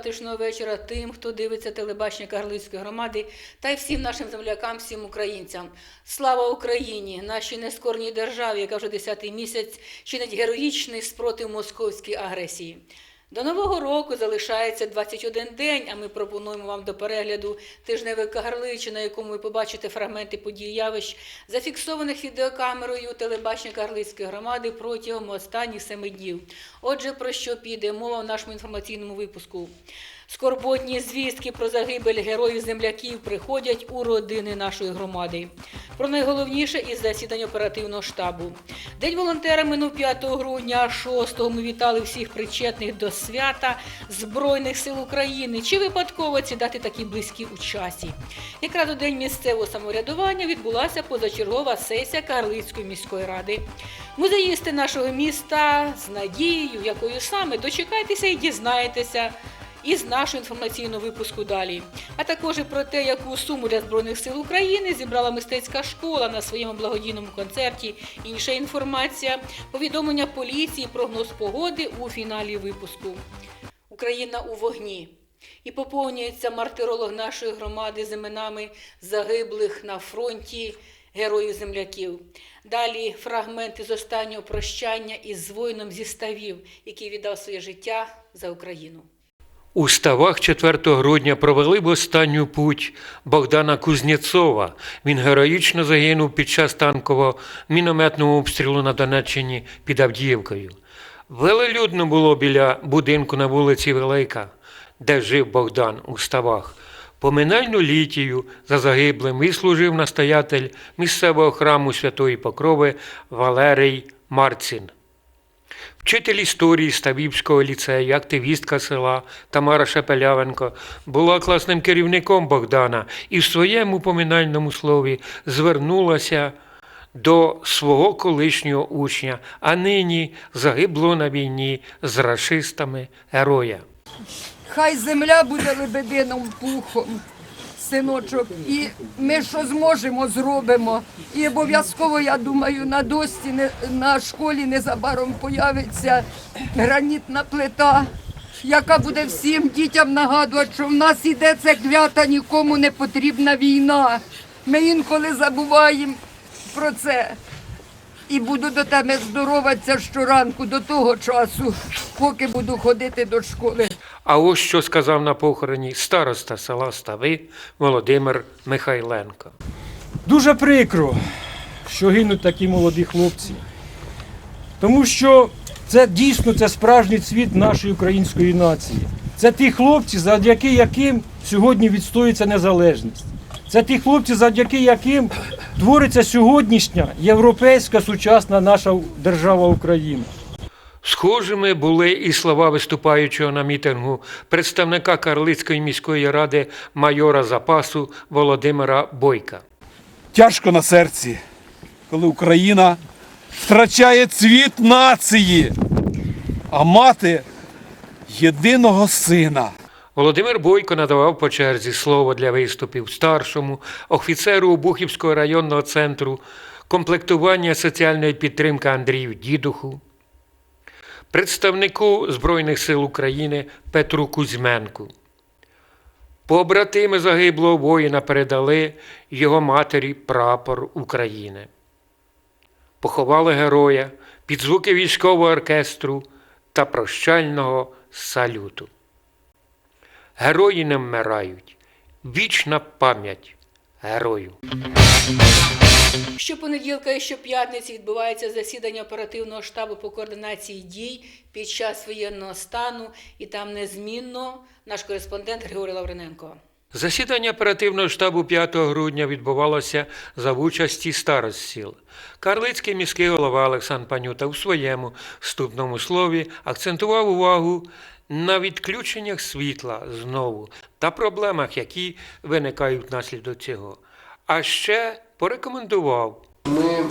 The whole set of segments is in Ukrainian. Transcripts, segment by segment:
затишного вечора тим, хто дивиться телебачення Карлицької громади, та й всім нашим землякам, всім українцям. Слава Україні, нашій нескорній державі, яка вже десятий місяць чинить героїчний спротив московській агресії. До нового року залишається 21 день, а ми пропонуємо вам до перегляду тижневе Кагарличі, на якому ви побачите фрагменти подій явищ, зафіксованих відеокамерою телебачення Карлицької громади протягом останніх семи днів. Отже, про що піде мова в нашому інформаційному випуску? Скорботні звістки про загибель героїв земляків приходять у родини нашої громади. Про найголовніше із засідань оперативного штабу. День волонтера минув 5 грудня, а 6-го ми вітали всіх причетних до свята Збройних сил України. Чи випадково ці дати такі близькі у часі? Якраз у день місцевого самоврядування відбулася позачергова сесія Карлицької міської ради. Музеїсти нашого міста з надією, якою саме дочекайтеся і дізнаєтеся із нашого інформаційного випуску далі. А також і про те, яку суму для Збройних сил України зібрала мистецька школа на своєму благодійному концерті. Інша інформація, повідомлення поліції, прогноз погоди у фіналі випуску. Україна у вогні. І поповнюється мартиролог нашої громади з іменами загиблих на фронті героїв земляків. Далі фрагменти з останнього прощання із воїном зі ставів, який віддав своє життя за Україну. У ставах 4 грудня провели в останню путь Богдана Кузнєцова. Він героїчно загинув під час танкового мінометного обстрілу на Донеччині під Авдіївкою. Велелюдно було біля будинку на вулиці Велика, де жив Богдан у ставах. Поминальну літію за загиблим вислужив настоятель місцевого храму Святої Покрови Валерій Марцин. Вчитель історії Ставівського ліцею, активістка села Тамара Шепелявенко була класним керівником Богдана і в своєму поминальному слові звернулася до свого колишнього учня, а нині загибло на війні з рашистами героя. Хай земля буде лебедином пухом, синочок. І ми що зможемо, зробимо. І обов'язково, я думаю, на дості на школі незабаром появиться гранітна плита, яка буде всім дітям нагадувати, що в нас іде це клята, нікому не потрібна війна. Ми інколи забуваємо про це. І буду до тебе здороватися щоранку до того часу, поки буду ходити до школи. А ось що сказав на похороні староста села Стави Володимир Михайленко. Дуже прикро, що гинуть такі молоді хлопці. Тому що це дійсно це справжній цвіт нашої української нації. Це ті хлопці, завдяки яким сьогодні відстоюється незалежність. Це ті хлопці, завдяки яким твориться сьогоднішня європейська сучасна наша держава Україна. Схожими були і слова виступаючого на мітингу представника Карлицької міської ради майора запасу Володимира Бойка. тяжко на серці, коли Україна втрачає цвіт нації, а мати єдиного сина. Володимир Бойко надавав по черзі слово для виступів старшому офіцеру Обухівського районного центру комплектування соціальної підтримки Андрію Дідуху, представнику Збройних сил України Петру Кузьменку. Побратими загиблого воїна передали його матері прапор України. Поховали героя під звуки військового оркестру та прощального салюту. Герої не вмирають. Вічна пам'ять герою. Щопонеділка і щоп'ятниці відбувається засідання оперативного штабу по координації дій під час воєнного стану, і там незмінно наш кореспондент Григорій Лавриненко. Засідання оперативного штабу 5 грудня відбувалося за участі старост сіл. Карлицький міський голова Олександр Панюта у своєму вступному слові акцентував увагу на відключеннях світла знову та проблемах, які виникають внаслідок цього. А ще порекомендував Ми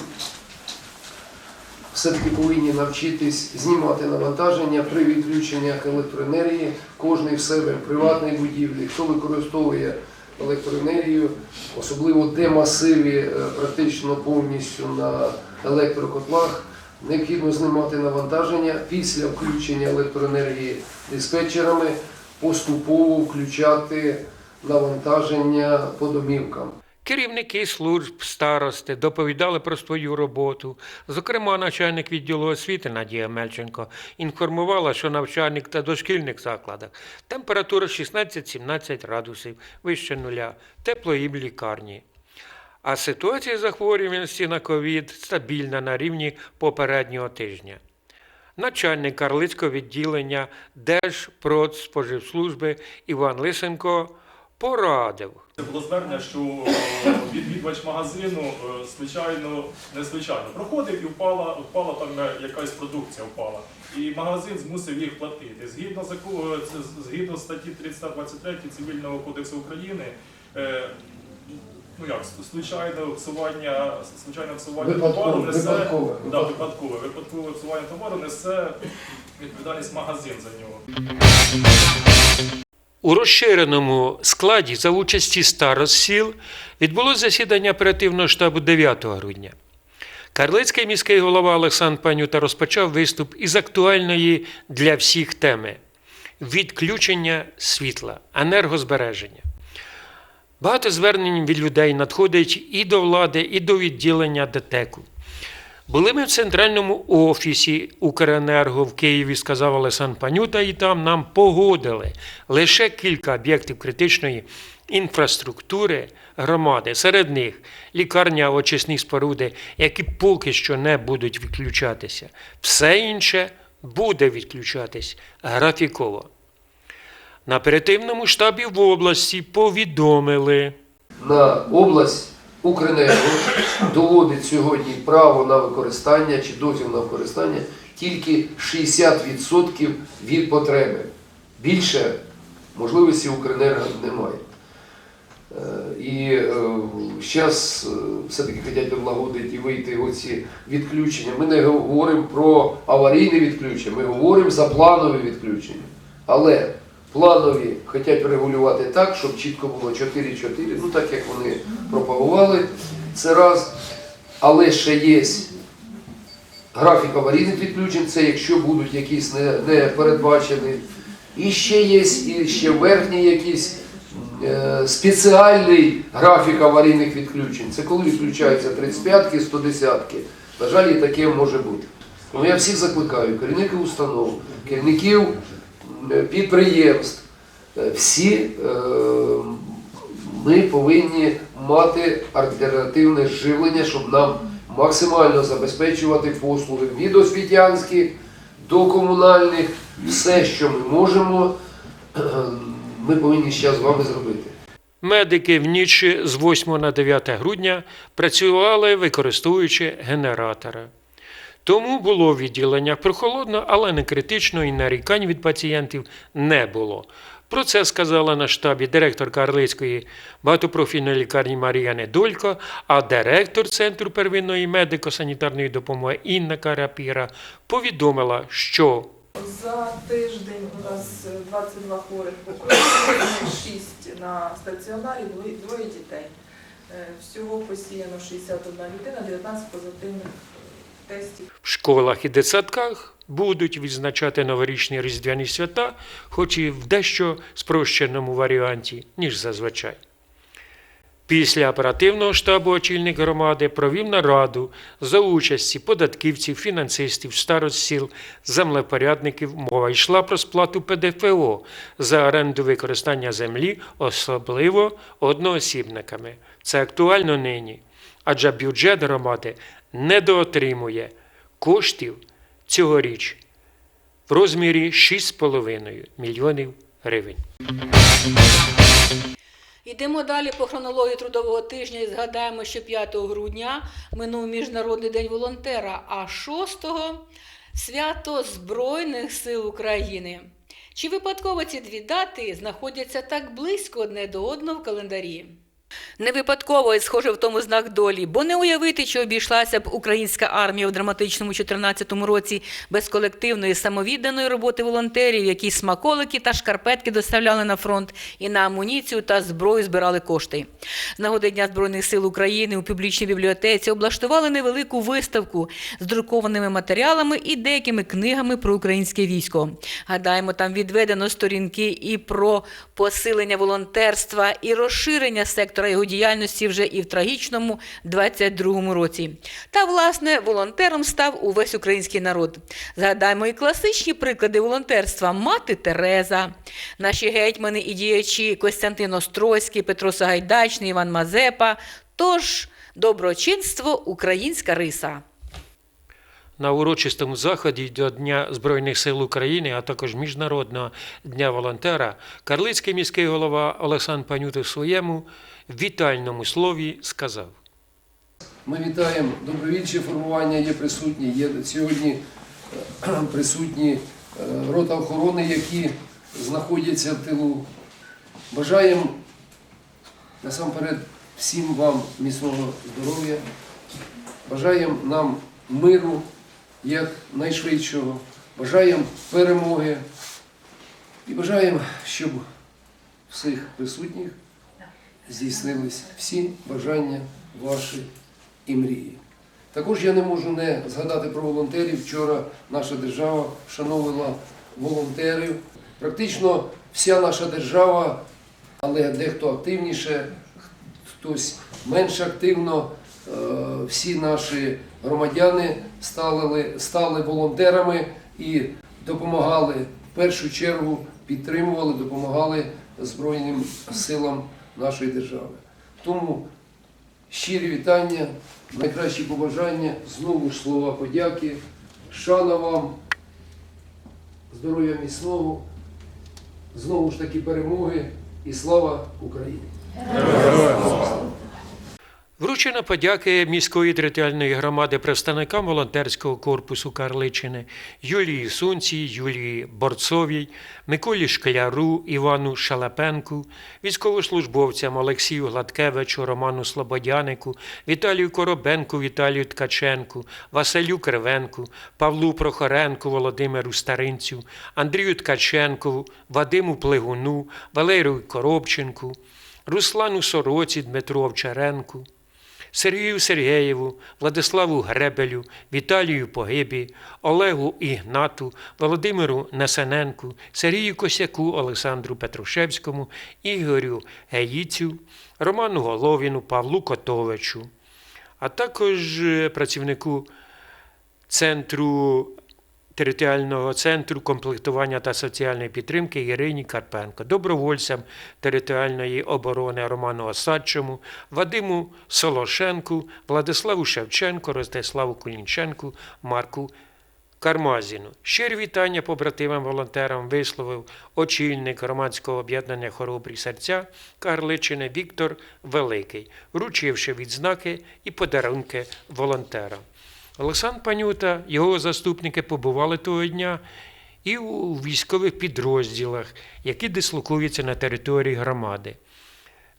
все-таки повинні навчитись знімати навантаження при відключеннях електроенергії. Кожний в себе в будівлі, хто використовує електроенергію, особливо де масиві е, практично повністю на електрокотлах, Необхідно знімати навантаження після включення електроенергії диспетчерами, поступово включати навантаження по домівкам. Керівники служб старости доповідали про свою роботу. Зокрема, начальник відділу освіти Надія Мельченко інформувала, що навчальних та дошкільних закладах температура 16-17 градусів вище нуля, тепло і лікарні. А ситуація захворюваності на ковід стабільна на рівні попереднього тижня. Начальник Карлицького відділення Держпродспоживслужби Іван Лисенко порадив. Це було звернення, що е, відвідувач магазину, е, звичайно, не звичайно проходив і впала, впала там е, якась продукція впала. І магазин змусив їх платити. Згідно е, згідно статті 323 Цивільного кодексу України, ну як случайне псування, случайне псування Випадкове, товару несе випадкове, Да, випадкове, випадкове псування товару несе відповідальність магазин за нього. У розширеному складі за участі старост сіл відбулося засідання оперативного штабу 9 грудня. Карлицький міський голова Олександр Панюта розпочав виступ із актуальної для всіх теми відключення світла, енергозбереження. Багато звернень від людей надходить і до влади, і до відділення ДТЕКу. Були ми в центральному офісі Укренерго в Києві, сказав Олександр Панюта, і там нам погодили лише кілька об'єктів критичної інфраструктури громади. Серед них лікарня, очисні споруди, які поки що не будуть відключатися. Все інше буде відключатись графіково. На оперативному штабі в області повідомили. на область Укренерго доводить сьогодні право на використання чи дозвіл на використання тільки 60% від потреби. Більше можливості Укренерго немає. Е, І зараз все-таки хочуть облагодити і вийти оці відключення. Ми не говоримо про аварійне відключення, ми говоримо за планові відключення. Але планові хочуть регулювати так, щоб чітко було 4-4, ну так як вони пропагували. Це раз. Але ще є графік аварійних відключень, це якщо будуть якісь не, не передбачені. І ще є і ще верхній якийсь е, спеціальний графік аварійних відключень. Це коли відключаються 35-ки, 110-ки. На жаль, і таке може бути. Тому я всіх закликаю, керівників установ, керівників підприємств, е, всі е, ми повинні мати альтернативне живлення, щоб нам максимально забезпечувати послуги від освітянських до комунальних, все, що ми можемо, ми повинні зараз з вами зробити. Медики в ніч з 8 на 9 грудня працювали, використовуючи генератори. Тому було в відділеннях прохолодно, але не критично і нарікань від пацієнтів не було. Про це сказала на штабі директор Карлицької багатопрофільної лікарні Марія Недолько, а директор Центру первинної медико-санітарної допомоги Інна Карапіра повідомила, що За тиждень у нас е, 22 хворих покойних, 6 на стаціонарі, двоє- дітей. Е, Всього посіяно 61 людина, 19 позитивних в школах і дитсадках будуть відзначати новорічні різдвяні свята, хоч і в дещо спрощеному варіанті, ніж зазвичай. Після оперативного штабу очільник громади провів нараду за участі податківців, фінансистів, старост сіл, землепорядників. Мова йшла про сплату ПДФО за оренду використання землі, особливо одноосібниками. Це актуально нині, адже бюджет громади недоотримує коштів цьогоріч в розмірі 6,5 мільйонів гривень. Йдемо далі по хронології трудового тижня і згадаємо, що 5 грудня минув Міжнародний день волонтера, а 6-го свято Збройних сил України. Чи випадково ці дві дати знаходяться так близько одне до одного в календарі? Не випадково і схоже в тому знак долі, бо не уявити, що обійшлася б українська армія в драматичному 14 році без колективної самовідданої роботи волонтерів, які смаколики та шкарпетки доставляли на фронт і на амуніцію та зброю збирали кошти. З нагоди Дня Збройних сил України у публічній бібліотеці облаштували невелику виставку з друкованими матеріалами і деякими книгами про українське військо. Гадаємо, там відведено сторінки і про посилення волонтерства, і розширення сектора його діяльності вже і в трагічному 22-му році. Та, власне, волонтером став увесь український народ. Згадаємо і класичні приклади волонтерства мати Тереза, наші гетьмани і діячі Костянтин Острозький, Петро Сагайдачний, Іван Мазепа. Тож доброчинство українська риса. На урочистому заході до Дня Збройних сил України, а також Міжнародного дня волонтера, Карлицький міський голова Олександр Панюта в своєму вітальному слові сказав. Ми вітаємо добровільче формування є присутні. Є сьогодні е, присутні е, рота охорони, які знаходяться в тилу. Бажаємо насамперед всім вам міцного здоров'я. Бажаємо нам миру як найшвидшого. Бажаємо перемоги. І бажаємо, щоб всіх присутніх здійснились всі бажання ваші і мрії. Також я не можу не згадати про волонтерів. Вчора наша держава вшановувала волонтерів. Практично вся наша держава, але дехто активніше, хтось менш активно. е, Всі наші громадяни стали, стали волонтерами і допомагали в першу чергу, підтримували, допомагали Збройним силам нашої держави. Тому щирі вітання, найкращі побажання, знову ж слова подяки, шана вам, здоров'я міцного, знову ж таки перемоги і слава Україні! Вручена подяки міської територіальної громади представникам волонтерського корпусу Карличини Юлії Сунці, Юлії Борцовій, Миколі Шкляру, Івану Шалапенку, військовослужбовцям Олексію Гладкевичу, Роману Слободянику, Віталію Коробенку, Віталію Ткаченку, Василю Кривенку, Павлу Прохоренку, Володимиру Старинцю, Андрію Ткаченку, Вадиму Плегуну, Валерію Коробченку, Руслану Сороці, Дмитру Овчаренку. Сергію Сергєєву, Владиславу Гребелю, Віталію Погибі, Олегу Ігнату, Володимиру Несененку, Сергію Косяку, Олександру Петрушевському, Ігорю Геїцю, Роману Головіну, Павлу Котовичу, а також е, працівнику центру територіального центру комплектування та соціальної підтримки Ірині Карпенко, добровольцям територіальної оборони Роману Осадчому, Вадиму Солошенку, Владиславу Шевченко, Ростиславу Кулінченку, Марку Кармазіну. Щирі вітання побратимам волонтерам висловив очільник громадського об'єднання Хоробрі серця Карличини Віктор Великий, вручивши відзнаки і подарунки волонтерам. Олександр Панюта, його заступники побували того дня і у військових підрозділах, які дислокуються на території громади.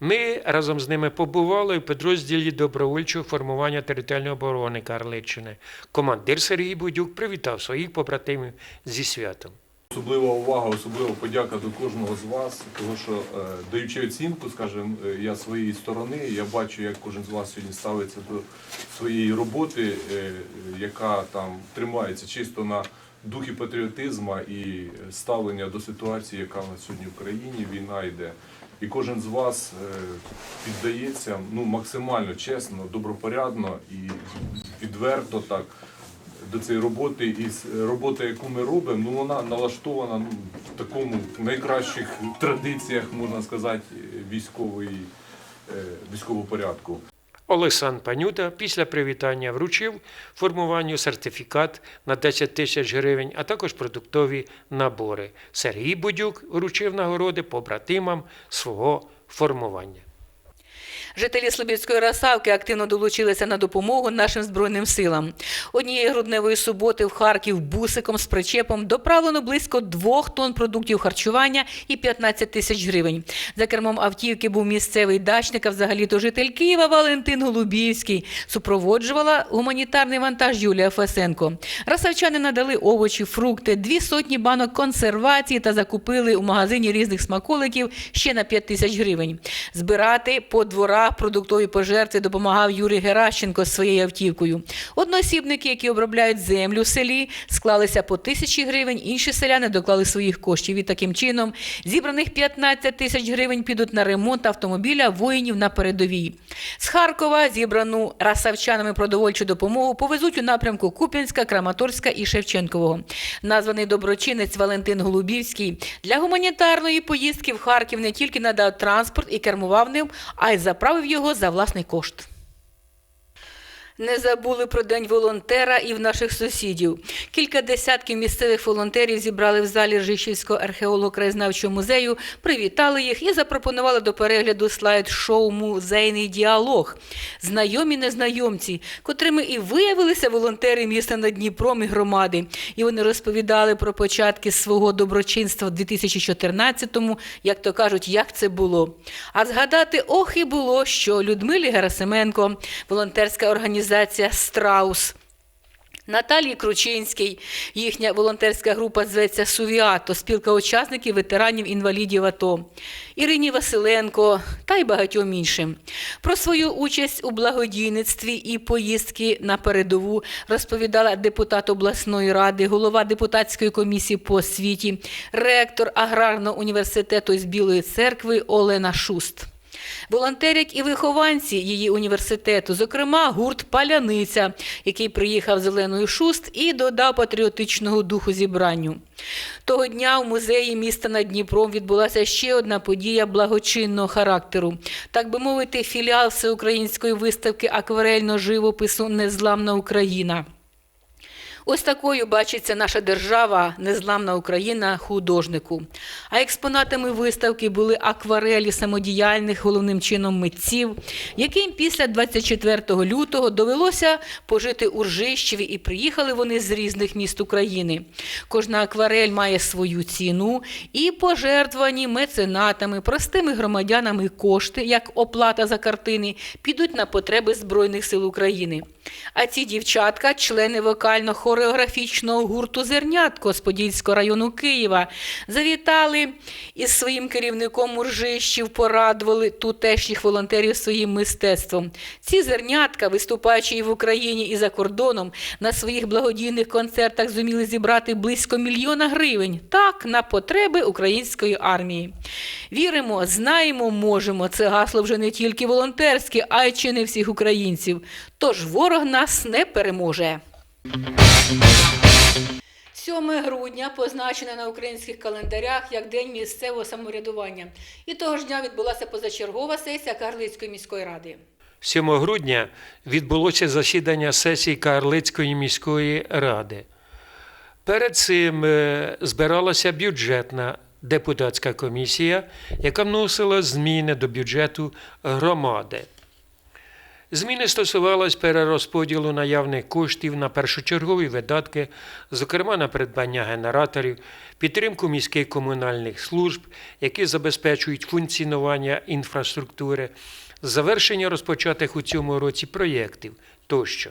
Ми разом з ними побували в підрозділі добровольчого формування територіальної оборони Карличини. Командир Сергій Будюк привітав своїх побратимів зі святом. Особлива увага, особлива подяка до кожного з вас, тому що е, даючи оцінку, скажімо, е, я своєї сторони, я бачу, як кожен з вас сьогодні ставиться до своєї роботи, е, яка там тримається чисто на духі патріотизму і ставлення до ситуації, яка в нас сьогодні в країні, війна йде. І кожен з вас піддається ну, максимально чесно, добропорядно і відверто так до цієї роботи. І робота, яку ми робимо, ну вона налаштована ну, в такому найкращих традиціях, можна сказати, військової, е, військового порядку. Олександр Панюта після привітання вручив формуванню сертифікат на 10 тисяч гривень, а також продуктові набори. Сергій Будюк вручив нагороди побратимам свого формування. Жителі Слобідської Росавки активно долучилися на допомогу нашим збройним силам. Однієї грудневої суботи в Харків бусиком з причепом доправлено близько двох тонн продуктів харчування і 15 тисяч гривень. За кермом автівки був місцевий дачник, а взагалі-то житель Києва Валентин Голубівський. Супроводжувала гуманітарний вантаж Юлія Фесенко. Росавчани надали овочі, фрукти, дві сотні банок консервації та закупили у магазині різних смаколиків ще на 5 тисяч гривень. Збирати по дворах продуктові пожертви допомагав Юрій Геращенко з своєю автівкою. Одноосібники, які обробляють землю в селі, склалися по тисячі гривень, інші селяни доклали своїх коштів. І таким чином зібраних 15 тисяч гривень підуть на ремонт автомобіля воїнів на передовій. З Харкова зібрану расавчанами продовольчу допомогу повезуть у напрямку Куп'янська, Краматорська і Шевченкового. Названий доброчинець Валентин Голубівський для гуманітарної поїздки в Харків не тільки надав транспорт і кермував ним, а й заправив його за власний кошт. Не забули про день волонтера і в наших сусідів. Кілька десятків місцевих волонтерів зібрали в залі Ржищівського археолого-краєзнавчого музею, привітали їх і запропонували до перегляду слайд-шоу Музейний діалог. Знайомі незнайомці, котрими і виявилися волонтери міста над Дніпром і громади. І вони розповідали про початки свого доброчинства в 2014-му, як то кажуть, як це було. А згадати ох і було, що Людмилі Герасименко, волонтерська організація Страус. Наталії Кручинській, їхня волонтерська група зветься Сувіато, спілка учасників ветеранів інвалідів АТО, Ірині Василенко та й багатьом іншим. Про свою участь у благодійництві і поїздки на передову розповідала депутат обласної ради, голова депутатської комісії по освіті, ректор аграрного університету з Білої церкви Олена Шуст. Волонтерять і вихованці її університету, зокрема гурт Паляниця, який приїхав з Оленою Шуст і додав патріотичного духу зібранню. Того дня у музеї міста над Дніпром відбулася ще одна подія благочинного характеру, так би мовити, філіал всеукраїнської виставки акварельного живопису Незламна Україна. Ось такою бачиться наша держава, незламна Україна художнику. А експонатами виставки були акварелі самодіяльних головним чином митців, яким після 24 лютого довелося пожити у Ржищеві і приїхали вони з різних міст України. Кожна акварель має свою ціну і пожертвувані меценатами, простими громадянами кошти, як оплата за картини, підуть на потреби Збройних сил України. А ці дівчатка, члени вокально-хореографічного гурту Зернятко з Подільського району Києва, завітали із своїм керівником Уржищів, порадували тутешніх волонтерів своїм мистецтвом. Ці зернятка, виступаючи і в Україні, і за кордоном, на своїх благодійних концертах зуміли зібрати близько мільйона гривень. Так, на потреби української армії. Віримо, знаємо, можемо. Це гасло вже не тільки волонтерське, а й чи не всіх українців. Тож ворог нас не переможе. 7 грудня позначене на українських календарях як День місцевого самоврядування. І того ж дня відбулася позачергова сесія Карлицької міської ради. 7 грудня відбулося засідання сесії Карлицької міської ради. Перед цим е, збиралася бюджетна депутатська комісія, яка вносила зміни до бюджету громади. Зміни стосувались перерозподілу наявних коштів на першочергові видатки, зокрема на придбання генераторів, підтримку міських комунальних служб, які забезпечують функціонування інфраструктури, завершення розпочатих у цьому році проєктів тощо.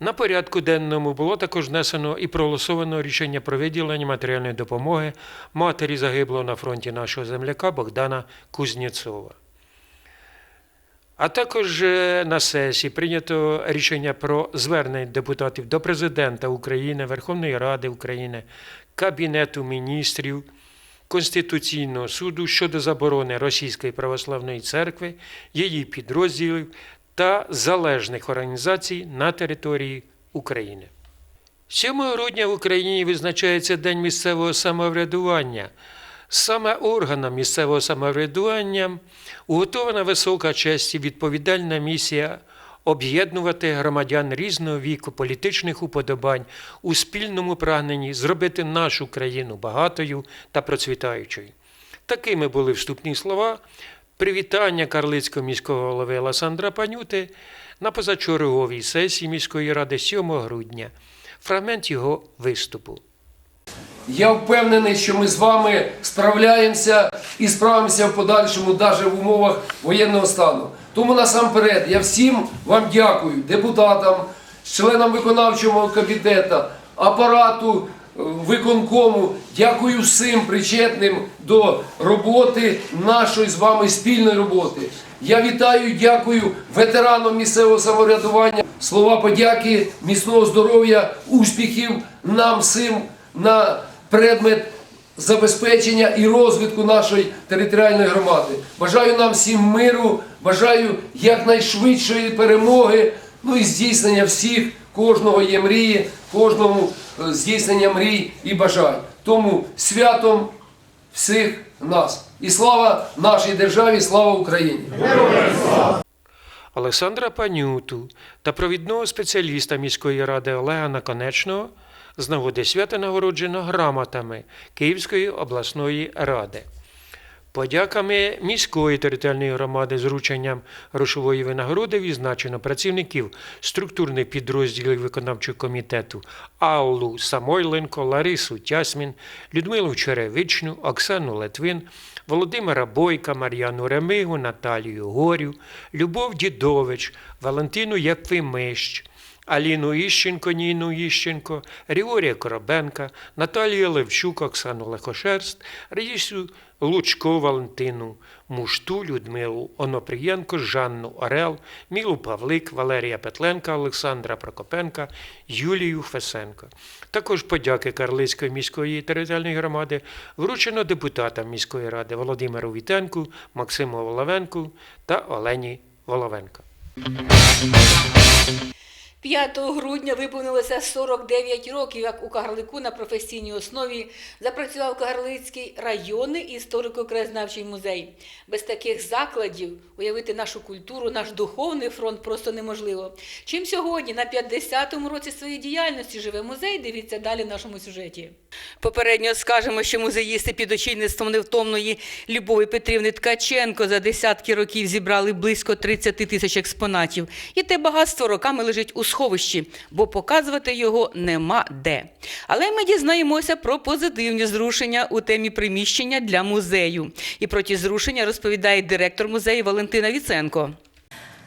На порядку денному було також внесено і проголосовано рішення про виділення матеріальної допомоги матері загиблого на фронті нашого земляка Богдана Кузнєцова. А також е, на сесії прийнято рішення про звернення депутатів до Президента України, Верховної Ради України, Кабінету міністрів, Конституційного суду щодо заборони Російської православної церкви, її підрозділів та залежних організацій на території України. 7 грудня в Україні визначається День місцевого самоврядування. Саме органам місцевого самоврядування уготована висока честь і відповідальна місія об'єднувати громадян різного віку, політичних уподобань у спільному прагненні зробити нашу країну багатою та процвітаючою. Такими були вступні слова Привітання Карлицького міського голови Олександра Панюти на позачерговій сесії міської ради 7 грудня. Фрагмент його виступу. Я впевнений, що ми з вами справляємося і справимося в подальшому, навіть в умовах воєнного стану. Тому насамперед я всім вам дякую, депутатам, членам виконавчого комітету, апарату е, виконкому. Дякую всім причетним до роботи нашої з вами спільної роботи. Я вітаю, дякую ветеранам місцевого самоврядування. Слова подяки, міцного здоров'я, успіхів нам всім на предмет забезпечення і розвитку нашої територіальної громади. Бажаю нам всім миру, бажаю якнайшвидшої перемоги, ну і здійснення всіх, кожного є мрії, кожному е, здійснення мрій і бажань. Тому святом всіх нас. І слава нашій державі, слава Україні! Олександра Панюту та провідного спеціаліста міської ради Олега Наконечного з нагоди свята нагороджено грамотами Київської обласної ради. Подяками міської територіальної громади з врученням грошової винагороди відзначено працівників структурних підрозділів виконавчого комітету Аллу Самойленко, Ларису Тясмін, Людмилу Черевичну, Оксану Литвин, Володимира Бойка, Мар'яну Ремигу, Наталію Горю, Любов Дідович, Валентину Єпфимищ, Аліну Іщенко, Ніну Іщенко, Григорія Коробенка, Наталію Левчук, Оксану Лехошерст, Раїсу Лучко Валентину, Мушту Людмилу, Онопрієнко, Жанну Орел, Мілу Павлик, Валерія Петленка, Олександра Прокопенка, Юлію Фесенко. Також подяки Карлицької міської територіальної громади вручено депутатам міської ради Володимиру Вітенку, Максиму Воловенку та Олені Воловенко. 5 грудня виповнилося 49 років, як у Кагарлику на професійній основі запрацював Кагарлицький районний історико-краєзнавчий музей. Без таких закладів уявити нашу культуру, наш духовний фронт просто неможливо. Чим сьогодні на 50-му році своєї діяльності живе музей, дивіться далі в нашому сюжеті. Попередньо скажемо, що музеїсти під очільництвом невтомної Любові Петрівни Ткаченко за десятки років зібрали близько 30 тисяч експонатів. І те багатство роками лежить у сховищі, бо показувати його нема де. Але ми дізнаємося про позитивні зрушення у темі приміщення для музею. І про ті зрушення розповідає директор музею Валентина Віценко.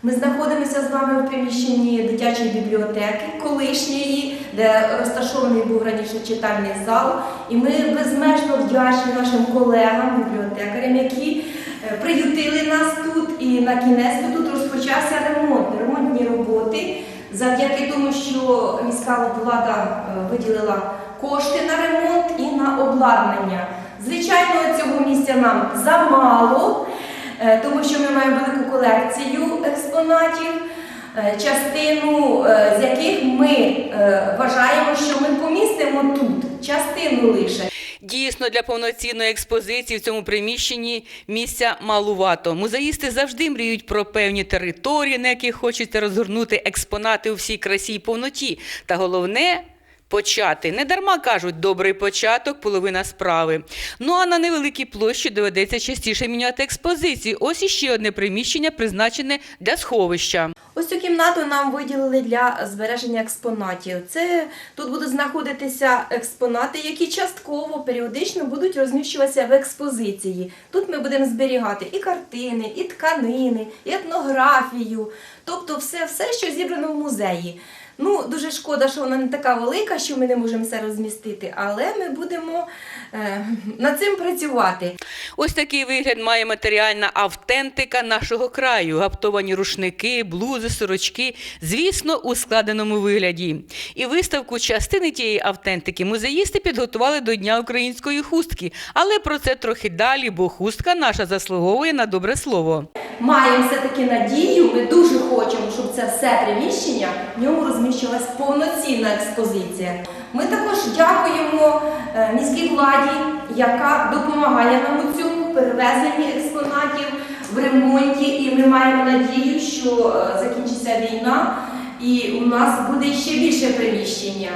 Ми знаходимося з вами в приміщенні дитячої бібліотеки, колишньої, де розташований був раніше читальний зал. І ми безмежно вдячні нашим колегам, бібліотекарям, які е, приютили нас тут. І на кінець тут розпочався ремонт, ремонтні роботи. Завдяки тому, що міська влада е, виділила кошти на ремонт і на обладнання. Звичайно, цього місця нам замало. Е, тому що ми маємо велику колекцію експонатів, е, частину з яких ми вважаємо, що ми помістимо тут, частину лише. Дійсно, для повноцінної експозиції в цьому приміщенні місця малувато. Музеїсти завжди мріють про певні території, на яких хочеться розгорнути експонати у всій красі і повноті. Та головне. Почати не дарма кажуть, добрий початок, половина справи. Ну а на невеликій площі доведеться частіше міняти експозиції. Ось іще одне приміщення, призначене для сховища. Ось цю кімнату нам виділили для збереження експонатів. Це тут будуть знаходитися експонати, які частково періодично будуть розміщуватися в експозиції. Тут ми будемо зберігати і картини, і тканини, і етнографію, тобто все, все, що зібрано в музеї. Ну, дуже шкода, що вона не така велика, що ми не можемо все розмістити, але ми будемо е, над цим працювати. Ось такий вигляд має матеріальна автентика нашого краю. Гаптовані рушники, блузи, сорочки, звісно, у складеному вигляді. І виставку частини тієї автентики музеїсти підготували до Дня української хустки. Але про це трохи далі, бо хустка наша заслуговує на добре слово. Маємо все-таки надію, ми дуже хочемо, щоб це все приміщення в ньому розміщувалась повноцінна експозиція. Ми також дякуємо е, міській владі, яка допомагає нам у цьому перевезенні експонатів в ремонті. І ми маємо надію, що е, закінчиться війна і у нас буде ще більше приміщення.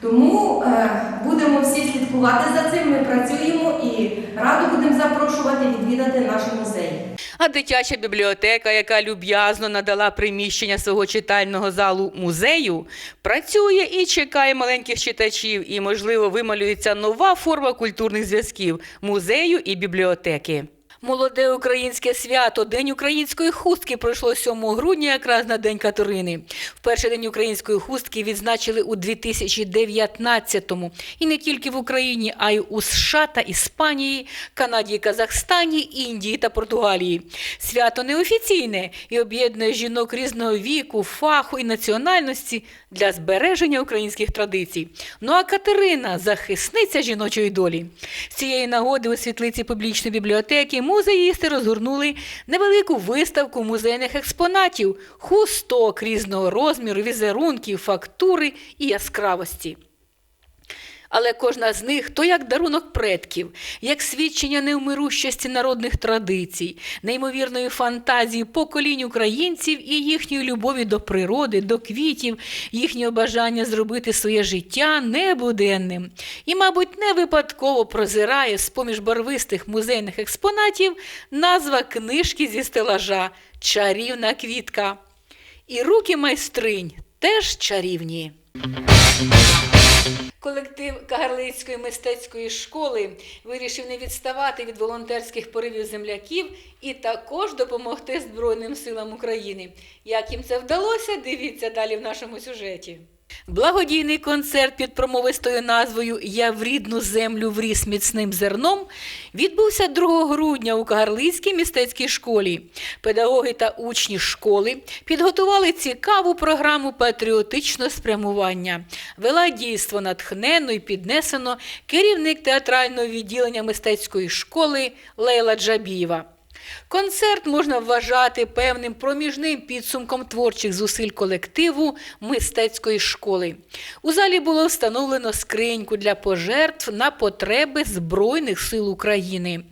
Тому е, будемо всі слідкувати за цим. Ми працюємо і радо будемо запрошувати відвідати наш музей. А дитяча бібліотека, яка люб'язно надала приміщення свого читального залу музею, працює і чекає маленьких читачів, і, можливо, вималюється нова форма культурних зв'язків музею і бібліотеки. Молоде українське свято, День української хустки пройшло 7 грудня, якраз на День Катерини. В перший день української хустки відзначили у 2019-му. І не тільки в Україні, а й у США та Іспанії, Канаді, Казахстані, Індії та Португалії. Свято неофіційне і об'єднує жінок різного віку, фаху і національності для збереження українських традицій. Ну а Катерина захисниця жіночої долі. З цієї нагоди у світлиці публічної бібліотеки музеїсти розгорнули невелику виставку музейних експонатів, хусток різного розміру, візерунків, фактури і яскравості. Але кожна з них то як дарунок предків, як свідчення невмирущості народних традицій, неймовірної фантазії поколінь українців і їхньої любові до природи, до квітів, їхнього бажання зробити своє життя небуденним. І, мабуть, не випадково прозирає з-поміж барвистих музейних експонатів назва книжки зі стелажа Чарівна квітка. І руки майстринь теж чарівні. Колектив Кагарлицької мистецької школи вирішив не відставати від волонтерських поривів земляків і також допомогти Збройним силам України. Як їм це вдалося, дивіться далі в нашому сюжеті. Благодійний концерт під промовистою назвою Я в рідну землю вріс міцним зерном відбувся 2 грудня у Кагарлицькій мистецькій школі. Педагоги та учні школи підготували цікаву програму патріотичного спрямування. Вела дійство натхненно і піднесено керівник театрального відділення мистецької школи Лейла Джабієва. Концерт можна вважати певним проміжним підсумком творчих зусиль колективу мистецької школи. У залі було встановлено скриньку для пожертв на потреби Збройних сил України.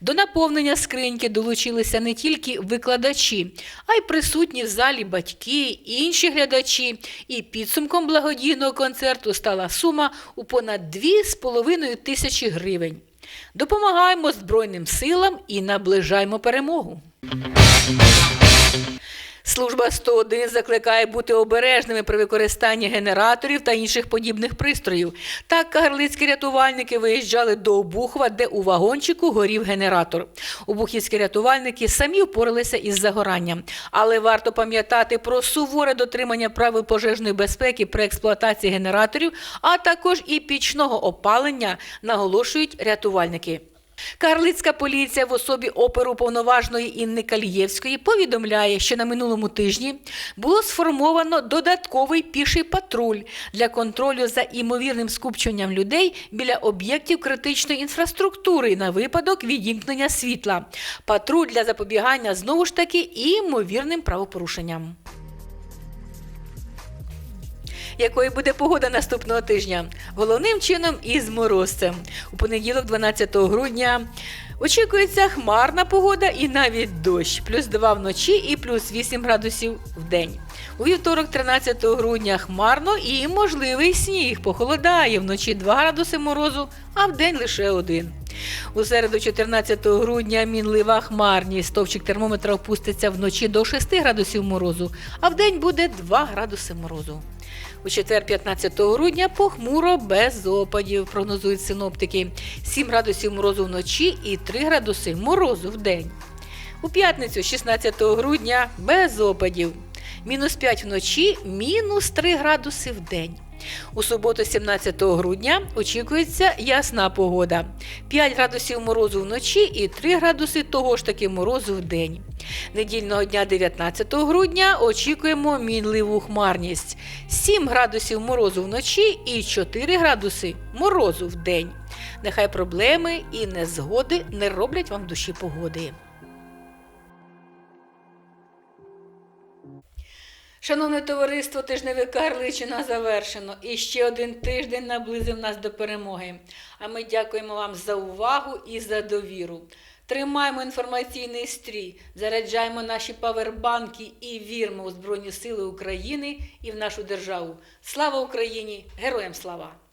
До наповнення скриньки долучилися не тільки викладачі, а й присутні в залі батьки, інші глядачі. І підсумком благодійного концерту стала сума у понад 2,5 тисячі гривень. Допомагаємо Збройним силам і наближаємо перемогу. Служба 101 закликає бути обережними при використанні генераторів та інших подібних пристроїв. Так кагарлицькі рятувальники виїжджали до Обухова, де у вагончику горів генератор. Обухівські рятувальники самі впоралися із загоранням. Але варто пам'ятати про суворе дотримання правил пожежної безпеки при експлуатації генераторів, а також і пічного опалення, наголошують рятувальники. Карлицька поліція в особі оперу повноважної Інни Калієвської повідомляє, що на минулому тижні було сформовано додатковий піший патруль для контролю за імовірним скупченням людей біля об'єктів критичної інфраструктури на випадок відімкнення світла. Патруль для запобігання знову ж таки імовірним правопорушенням. Якою буде погода наступного тижня? Головним чином із морозцем. У понеділок, 12 грудня, очікується хмарна погода і навіть дощ. Плюс 2 вночі і плюс 8 градусів в день. У вівторок, 13 грудня, хмарно і можливий сніг. Похолодає вночі 2 градуси морозу, а в день лише один. У середу, 14 грудня, мінлива хмарність. Стовчик термометра опуститься вночі до 6 градусів морозу, а в день буде 2 градуси морозу. У четвер, 15 грудня, похмуро без опадів, прогнозують синоптики. 7 градусів морозу вночі і 3 градуси морозу в день. У п'ятницю, 16 грудня, без опадів. Мінус 5 вночі, мінус 3 градуси в день. У суботу, 17 грудня, очікується ясна погода. 5 градусів морозу вночі і 3 градуси того ж таки морозу в день. Недільного дня 19 грудня очікуємо мінливу хмарність. 7 градусів морозу вночі і 4 градуси морозу в день. Нехай проблеми і незгоди не роблять вам душі погоди. Шановне товариство, тижневик Карличина завершено. І ще один тиждень наблизив нас до перемоги. А ми дякуємо вам за увагу і за довіру. Тримаємо інформаційний стрій, заряджаємо наші павербанки і віримо у Збройні Сили України і в нашу державу. Слава Україні! Героям слава!